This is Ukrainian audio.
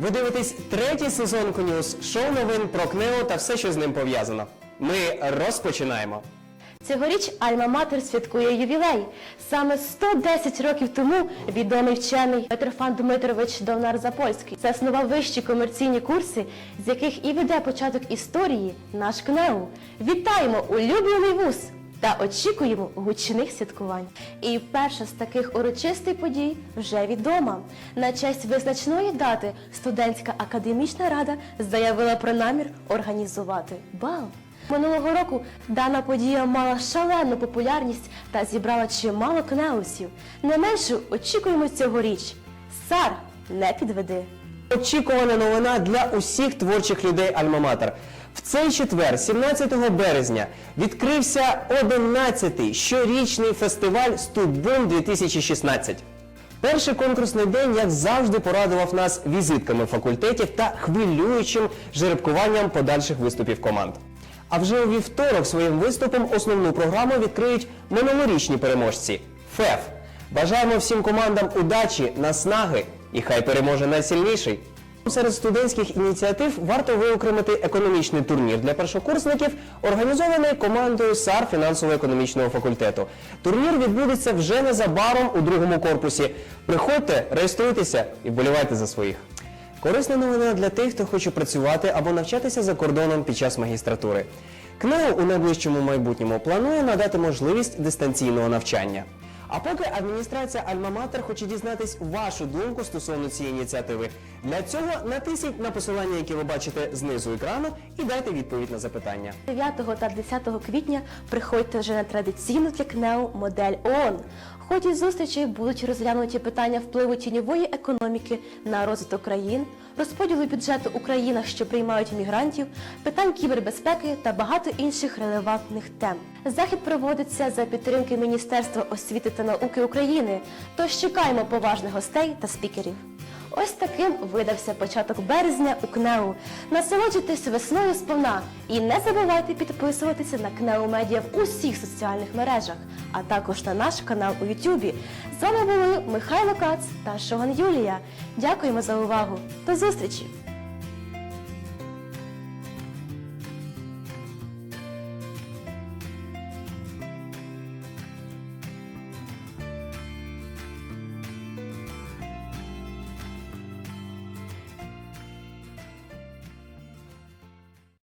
Ви дивитесь третій сезон Конюс, шоу новин про КНЕО та все, що з ним пов'язано. Ми розпочинаємо. Цьогоріч Альма-Матер святкує ювілей. Саме 110 років тому відомий вчений Петрофан Дмитрович Довнар Запольський заснував вищі комерційні курси, з яких і веде початок історії наш КНЕУ. Вітаємо улюблений вуз! Та очікуємо гучних святкувань. І перша з таких урочистих подій вже відома. На честь визначної дати студентська академічна рада заявила про намір організувати бал. Минулого року дана подія мала шалену популярність та зібрала чимало кнеусів. Не меншу очікуємо цьогоріч. Сар, не підведи. Очікувана новина для усіх творчих людей Альма-Матер. В цей четвер, 17 березня, відкрився 11-й щорічний фестиваль Студбум 2016. Перший конкурсний день, як завжди, порадував нас візитками факультетів та хвилюючим жеребкуванням подальших виступів команд. А вже у вівторок своїм виступом основну програму відкриють минулорічні переможці ФЕФ. Бажаємо всім командам удачі, наснаги і хай переможе найсильніший. Серед студентських ініціатив варто виокремити економічний турнір для першокурсників, організований командою САР фінансово-економічного факультету. Турнір відбудеться вже незабаром у другому корпусі. Приходьте, реєструйтеся і вболівайте за своїх. Корисна новина для тих, хто хоче працювати або навчатися за кордоном під час магістратури. КНЕУ у найближчому майбутньому планує надати можливість дистанційного навчання. А поки адміністрація Альма-Матер хоче дізнатись вашу думку стосовно цієї ініціативи. Для цього натисніть на посилання, яке ви бачите знизу екрану, і дайте відповідь на запитання. 9 та 10 квітня приходьте вже на традиційну для КНЕУ модель ООН. В ході зустрічі будуть розглянуті питання впливу тіньової економіки на розвиток країн, розподілу бюджету у країнах, що приймають мігрантів, питань кібербезпеки та багато інших релевантних тем. Захід проводиться за підтримки Міністерства освіти та науки України. Тож чекаємо поважних гостей та спікерів. Ось таким видався початок березня у КНЕУ. Насолоджуйтесь весною сповна і не забувайте підписуватися на КНЕУ Медіа в усіх соціальних мережах, а також на наш канал у Ютубі. З вами були Михайло Кац та Шоган Юлія. Дякуємо за увагу. До зустрічі!